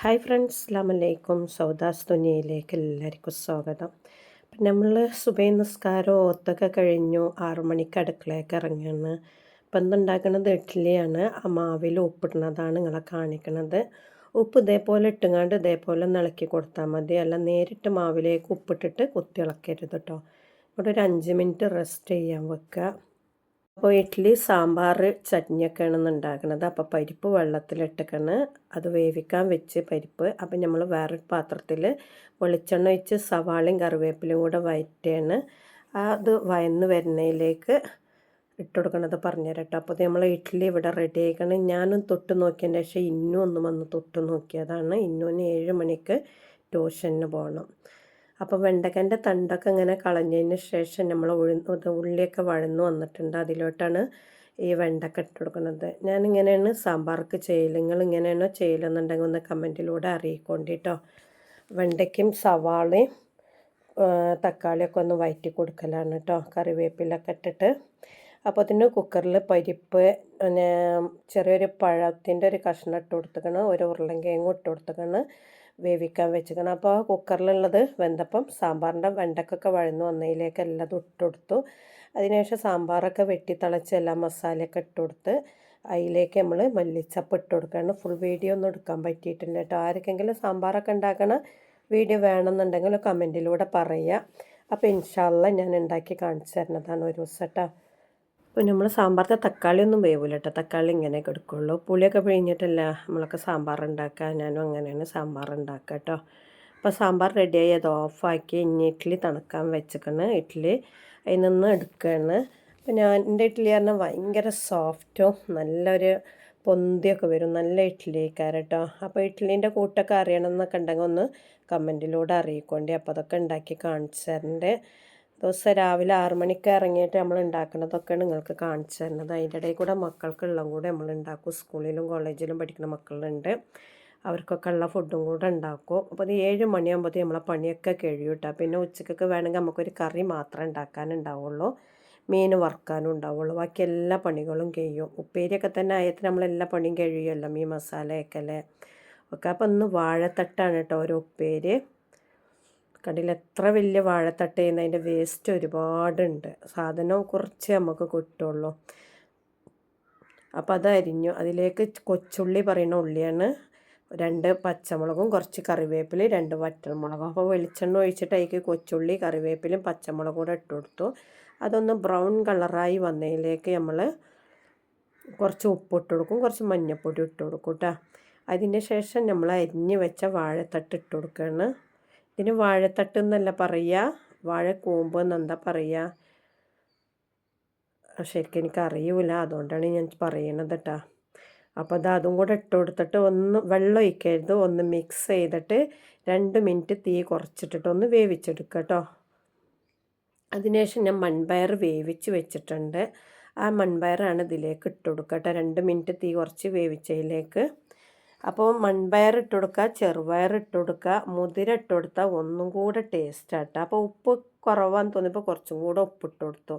Hi friends അസ്ലാമലൈക്കും സൗദാസ് തുനിയയിലേക്ക് എല്ലാവർക്കും സ്വാഗതം. അപ്പം നമ്മൾ സുബൈ നിസ്കാരം ഓത്തൊക്കെ കഴിഞ്ഞു. ആറു മണിക്ക് അടുക്കളയൊക്കെ ഇറങ്ങിയാണ് അപ്പം എന്തുണ്ടാക്കുന്നത് ഇഡ്ഡലിയാണ്. ആ മാവിൽ ഉപ്പിടുന്നതാണ് നിങ്ങളെ കാണിക്കുന്നത് ഉപ്പ് ഇതേപോലെ ഇട്ടുങ്ങാണ്ട് ഇതേപോലെ ഒന്ന് ഇളക്കി കൊടുത്താൽ മതി. അല്ല നേരിട്ട് മാവിലേക്ക് ഉപ്പിട്ടിട്ട് കുത്തി ഇളക്കരുത് കേട്ടോ ഇവിടെ ഒരു അഞ്ച് മിനിറ്റ് റെസ്റ്റ് ചെയ്യാൻ വെക്കുക. അപ്പോൾ ഇഡ്ഡലി സാമ്പാർ ചട്നിയൊക്കെയാണ് ഇന്ന് ഉണ്ടാക്കുന്നത് അപ്പോൾ പരിപ്പ് വെള്ളത്തിലിട്ടേക്കാണ് അത് വേവിക്കാൻ വെച്ച് പരിപ്പ്. അപ്പോൾ നമ്മൾ വേറൊരു പാത്രത്തിൽ വെളിച്ചെണ്ണ ഒഴിച്ച് സവാളയും കറിവേപ്പിലയും കൂടെ വയറ്റാണ് അത് വയന്ന് വരുന്നതിലേക്ക് ഇട്ട് കൊടുക്കണത് പറഞ്ഞുതരാം കേട്ടോ. അപ്പോൾ നമ്മൾ ഇഡ്ഡലി ഇവിടെ റെഡി ആയിക്കണം. ഞാനും തൊട്ട് നോക്കിയതിന് ശേഷം ഇന്നും ഒന്ന് വന്ന് തൊട്ട് നോക്കിയതാണ്. ഇന്നും ഏഴ് മണിക്ക് ട്യൂഷന് പോകണം. അപ്പോൾ വെണ്ടക്കന്റെ തണ്ടൊക്കെ ഇങ്ങനെ കളഞ്ഞതിന് ശേഷം നമ്മൾ ഉഴുന്ന് ഉള്ളിയൊക്കെ വഴന്നു വന്നിട്ടുണ്ട്. അതിലോട്ടാണ് ഈ വെണ്ടക്ക ഇട്ട് കൊടുക്കുന്നത്. ഞാനിങ്ങനെയാണ് സാമ്പാർക്ക് ചെയ്യൽ നിങ്ങൾ ഇങ്ങനെയാണോ ചെയ്യലെന്നുണ്ടെങ്കിൽ ഒന്ന് കമന്റിലൂടെ അറിയിക്കൊണ്ടിട്ടോ. വെണ്ടയ്ക്കും സവാളയും തക്കാളിയൊക്കെ ഒന്ന് വയറ്റി കൊടുക്കലാണ് കേട്ടോ കറിവേപ്പിലൊക്കെ ഇട്ടിട്ട് അപ്പോൾ അതിന് കുക്കറിൽ പരിപ്പ് പിന്നെ ചെറിയൊരു പഴത്തിന്റെ ഒരു കഷ്ണം ഇട്ട് കൊടുത്തേക്കണം. ഒരു ഉരുളങ്കിഴങ്ങും ഇട്ട് കൊടുത്തേക്കണം. വേവിക്കാൻ വെച്ചിരിക്കണം. അപ്പോൾ കുക്കറിലുള്ളത് വെന്തപ്പം സാമ്പാറിന്റെ വെണ്ടക്കൊക്കെ വഴന്നു വന്നതിലേക്ക് എല്ലാം ഇട്ട് കൊടുത്തു. അതിനുശേഷം സാമ്പാറൊക്കെ വെട്ടി തിളച്ച് എല്ലാ മസാലയൊക്കെ ഇട്ട് കൊടുത്ത് അതിലേക്ക് നമ്മൾ മല്ലിച്ചപ്പ് ഇട്ട് കൊടുക്കുകയാണ് ഫുൾ വീഡിയോ ഒന്നും എടുക്കാൻ പറ്റിയിട്ടില്ല കേട്ടോ. ആർക്കെങ്കിലും സാമ്പാറൊക്കെ ഉണ്ടാക്കണ വീഡിയോ വേണമെന്നുണ്ടെങ്കിൽ കമന്റിലൂടെ പറയുക അപ്പോൾ ഇൻഷാല്ല ഞാൻ ഉണ്ടാക്കി കാണിച്ചു തരുന്നതാണ് ഒരു ദിവസം കേട്ടോ. അപ്പോൾ നമ്മൾ സാമ്പാറിന്റെ തക്കാളി ഒന്നും വേവില്ല കേട്ടോ തക്കാളി ഇങ്ങനെ എടുക്കുള്ളൂ. പുളിയൊക്കെ പിഴിഞ്ഞിട്ടല്ല നമ്മളൊക്കെ സാമ്പാർ ഉണ്ടാക്കുക? ഞാനും അങ്ങനെയാണ് സാമ്പാർ ഉണ്ടാക്കുക കേട്ടോ അപ്പോൾ സാമ്പാർ റെഡിയായി അത് ഓഫാക്കി ഇനി ഇഡ്ഡലി തണുക്കാൻ വെച്ചിക്കണ് ഇഡ്ഡലി അതിൽ നിന്ന് എടുക്കുകയാണ്. അപ്പോൾ ഞാൻ എന്റെ ഇഡ്ഡലി പറഞ്ഞാൽ ഭയങ്കര സോഫ്റ്റും നല്ലൊരു പൊന്തിയൊക്കെ വരും. നല്ല ഇഡ്ഡലി കേട്ടോ അപ്പോൾ ഇഡ്ഡലീന്റെ കൂട്ടൊക്കെ അറിയണം എന്നൊക്കെ ഉണ്ടെങ്കിൽ ഒന്ന് കമന്റിലൂടെ അറിയിക്കൊണ്ടേ. അപ്പോൾ അതൊക്കെ ഉണ്ടാക്കി കാണിച്ചു തരണ്ടേ. ദിവസം രാവിലെ ആറു മണിക്ക് ഇറങ്ങിയിട്ട് നമ്മൾ ഉണ്ടാക്കുന്നതൊക്കെ നിങ്ങൾക്ക് കാണിച്ചു തരുന്നത്. അതിന്റെ ഇടയിൽ കൂടെ മക്കൾക്കുള്ള കൂടെ നമ്മൾ ഉണ്ടാക്കും. സ്കൂളിലും കോളേജിലും പഠിക്കുന്ന മക്കളുണ്ട്. അവർക്കൊക്കെ ഉള്ള ഫുഡും കൂടെ ഉണ്ടാക്കും. അപ്പോൾ അത് ഏഴ് മണിയാകുമ്പോഴത്തേക്ക് നമ്മളെ പണിയൊക്കെ കഴിയൂട്ടാ പിന്നെ ഉച്ചക്കൊക്കെ വേണമെങ്കിൽ നമുക്കൊരു കറി മാത്രമേ ഉണ്ടാക്കാനുണ്ടാവുള്ളൂ. മീൻ വറുക്കാനും ഉണ്ടാവുള്ളൂ. ബാക്കി എല്ലാ പണികളും കഴിയും. ഉപ്പേരിയൊക്കെ തന്നെ ആയത്തിൽ നമ്മളെല്ലാ പണിയും കഴിയുമല്ലോ. മീൻ മസാലയൊക്കെ അല്ലേ? ഒക്കെ. അപ്പോൾ ഇന്ന് വാഴത്തട്ടാണ് കേട്ടോ ഒരു ഉപ്പേരി. കണ്ടില്ല? എത്ര വലിയ വാഴത്തട്ട ചെയ്യുന്ന അതിന്റെ വേസ്റ്റ് ഒരുപാടുണ്ട്. സാധനവും കുറച്ച് നമുക്ക് കിട്ടുള്ളൂ. അപ്പോൾ അതരിഞ്ഞു അതിലേക്ക് കൊച്ചുള്ളി പറയുന്ന ഉള്ളിയാണ്. രണ്ട് പച്ചമുളകും കുറച്ച് കറിവേപ്പില രണ്ട് വറ്റൽമുളകും. അപ്പോൾ വെളിച്ചെണ്ണ ഒഴിച്ചിട്ട് അതിലേക്ക് കൊച്ചുള്ളി കറിവേപ്പിലും പച്ചമുളകും കൂടെ ഇട്ട് കൊടുത്തു. അതൊന്ന് ബ്രൗൺ കളറായി വന്നതിലേക്ക് നമ്മൾ കുറച്ച് ഉപ്പിട്ട് കൊടുക്കും. കുറച്ച് മഞ്ഞൾപ്പൊടി ഇട്ട് കൊടുക്കും കേട്ടോ. അതിന് ശേഷം നമ്മൾ അരിഞ്ഞ് വെച്ച വാഴത്തട്ട് ഇട്ട് കൊടുക്കുകയാണ്. ഇതിന് വാഴത്തട്ട് എന്നല്ല പറയുക വാഴക്കൂമ്പ് എന്നെന്താ പറയുക ശരിക്കും എനിക്ക് അറിയൂല അതുകൊണ്ടാണ് ഞാൻ പറയണത് കേട്ടോ അപ്പോൾ അത് അതും കൂടെ ഇട്ട് കൊടുത്തിട്ട് ഒന്ന് വെള്ളം ഒഴിക്കരുത്. ഒന്ന് മിക്സ് ചെയ്തിട്ട് രണ്ട് മിനിറ്റ് തീ കുറച്ചിട്ടിട്ട് ഒന്ന് വേവിച്ചെടുക്കുക കേട്ടോ അതിനുശേഷം ഞാൻ മൺപയർ വേവിച്ച് വെച്ചിട്ടുണ്ട്. ആ മൺപയറാണ് ഇതിലേക്ക് ഇട്ട് കേട്ടോ രണ്ട് മിനിറ്റ് തീ കുറച്ച് വേവിച്ചതിലേക്ക് അപ്പോൾ മൺപയർ ഇട്ട് കൊടുക്കുക ചെറുപയർ ഇട്ട് കൊടുക്കുക മുതിര ഇട്ട് കൊടുത്താൽ ഒന്നും കൂടെ ടേസ്റ്റ് ആട്ടോ അപ്പോൾ ഉപ്പ് കുറവാന്ന് തോന്നിയപ്പോൾ കുറച്ചും കൂടെ ഉപ്പിട്ട് കൊടുത്തു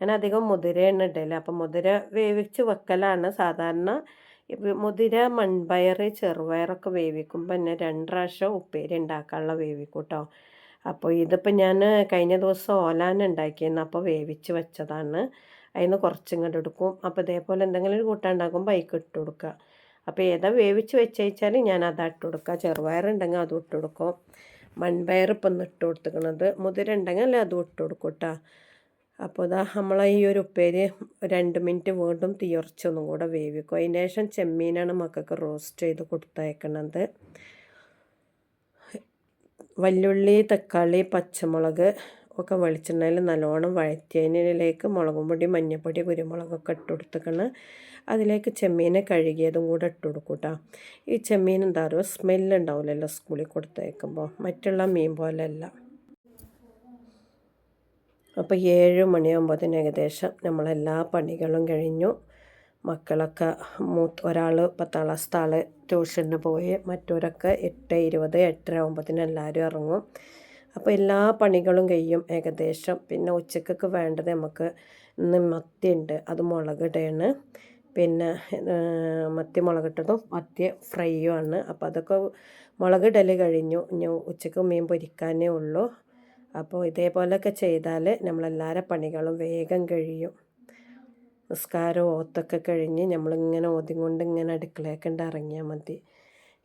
ഞാൻ അധികം മുതിര മുതിരയാണ് ഇട്ടില്ല അപ്പോൾ മുതിര വേവിച്ച് വെക്കലാണ്. സാധാരണ മുതിര മൺപയർ ചെറുപയറൊക്കെ വേവിക്കുമ്പോൾ തന്നെ രണ്ട് പ്രാവശ്യം ഉപ്പേരി ഉണ്ടാക്കാനുള്ള വേവിക്കും കേട്ടോ അപ്പോൾ ഇതിപ്പോൾ ഞാൻ കഴിഞ്ഞ ദിവസം ഓലാൻ ഉണ്ടാക്കിയിരുന്നു അപ്പോൾ വേവിച്ച് വെച്ചതാണ്. അതിന് കുറച്ചും കണ്ടെടുക്കും അപ്പോൾ ഇതേപോലെ എന്തെങ്കിലും ഒരു കൂട്ടാൻ ഉണ്ടാക്കുമ്പോൾ ബൈക്ക് ഇട്ട് കൊടുക്കുക അപ്പോൾ ഏതാ വേവിച്ച് വെച്ച് വെച്ചാൽ ഞാൻ അത് ഇട്ട് കൊടുക്കുക ചെറുപയറുണ്ടെങ്കിൽ അതും ഇട്ട് കൊടുക്കും. മൺപയർ ഇപ്പം ഒന്ന് ഇട്ട് കൊടുത്തിക്കണത് മുതിര ഉണ്ടെങ്കിൽ അതും ഇട്ട് കൊടുക്കും കേട്ടോ അപ്പോൾ ഇതാ നമ്മൾ ഈ ഒരു ഉപ്പേരി രണ്ട് മിനിറ്റ് വീണ്ടും തീർച്ചയൊന്നും കൂടെ വേവിക്കും. അതിന് ശേഷം ചെമ്മീനാണ് മക്കൾക്ക് റോസ്റ്റ് ചെയ്ത് കൊടുത്തയക്കണത് വല്ലുള്ളി തക്കാളി പച്ചമുളക് ഒക്കെ വെളിച്ചെണ്ണയിൽ നല്ലോണം വഴറ്റിയതിനിലേക്ക് മുളകും പൊടി മഞ്ഞൾപ്പൊടി കുരുമുളകൊക്കെ ഇട്ട് കൊടുത്തേക്കണം അതിലേക്ക് ചെമ്മീനെ കഴുകിയതും കൂടെ ഇട്ട് കൊടുക്കും ഈ ചെമ്മീൻ എന്താ പറയുക സ്മെല്ലുണ്ടാവില്ലല്ലോ സ്കൂളിൽ കൊടുത്തേക്കുമ്പോൾ. മറ്റുള്ള മീൻ പോലെയല്ല. അപ്പോൾ ഏഴ് മണിയാകുമ്പോഴത്തേന് ഏകദേശം നമ്മളെല്ലാ പണികളും കഴിഞ്ഞു. മക്കളൊക്കെ മൂത്ത് ഒരാൾ പത്താം ക്ലാസ് ആൾ ട്യൂഷന് പോയി. മറ്റൊരൊക്കെ എട്ട് ഇരുപത് എട്ടര ആകുമ്പോഴത്തേന് എല്ലാവരും ഇറങ്ങും. അപ്പോൾ എല്ലാ പണികളും കഴിയും ഏകദേശം. പിന്നെ ഉച്ചക്കൊക്കെ വേണ്ടത് നമുക്ക് ഇന്ന് മത്തിയുണ്ട് അത് മുളകിടയാണ്. പിന്നെ മത്തി മുളകിട്ടതും മത്തി ഫ്രൈയും ആണ്. അപ്പോൾ അതൊക്കെ മുളകിടൽ കഴിഞ്ഞു. ഇനി ഉച്ചയ്ക്ക് മീൻ പൊരിക്കാനേ ഉള്ളൂ. അപ്പോൾ ഇതേപോലെയൊക്കെ ചെയ്താൽ നമ്മളെല്ലാവരുടെ പണികളും വേഗം കഴിയും. നിസ്കാരം ഓത്തൊക്കെ കഴിഞ്ഞ് നമ്മളിങ്ങനെ ഓതിക്കൊണ്ട് ഇങ്ങനെ അടുക്കളയൊക്കെ ഉണ്ട് ഇറങ്ങിയാൽ മതി.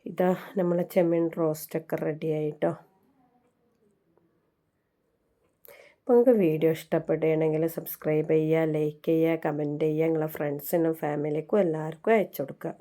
ഇതാ നമ്മളെ ചെമ്മീൻ റോസ്റ്റൊക്കെ റെഡി ആയിട്ടോ അപ്പോൾ നിങ്ങൾക്ക് വീഡിയോ ഇഷ്ടപ്പെടുകയാണെങ്കിൽ സബ്സ്ക്രൈബ് ചെയ്യുക ലൈക്ക് ചെയ്യുക കമന്റ് ചെയ്യുക നിങ്ങളെ ഫ്രണ്ട്സിനും ഫാമിലിക്കും എല്ലാവർക്കും അയച്ചു കൊടുക്കുക.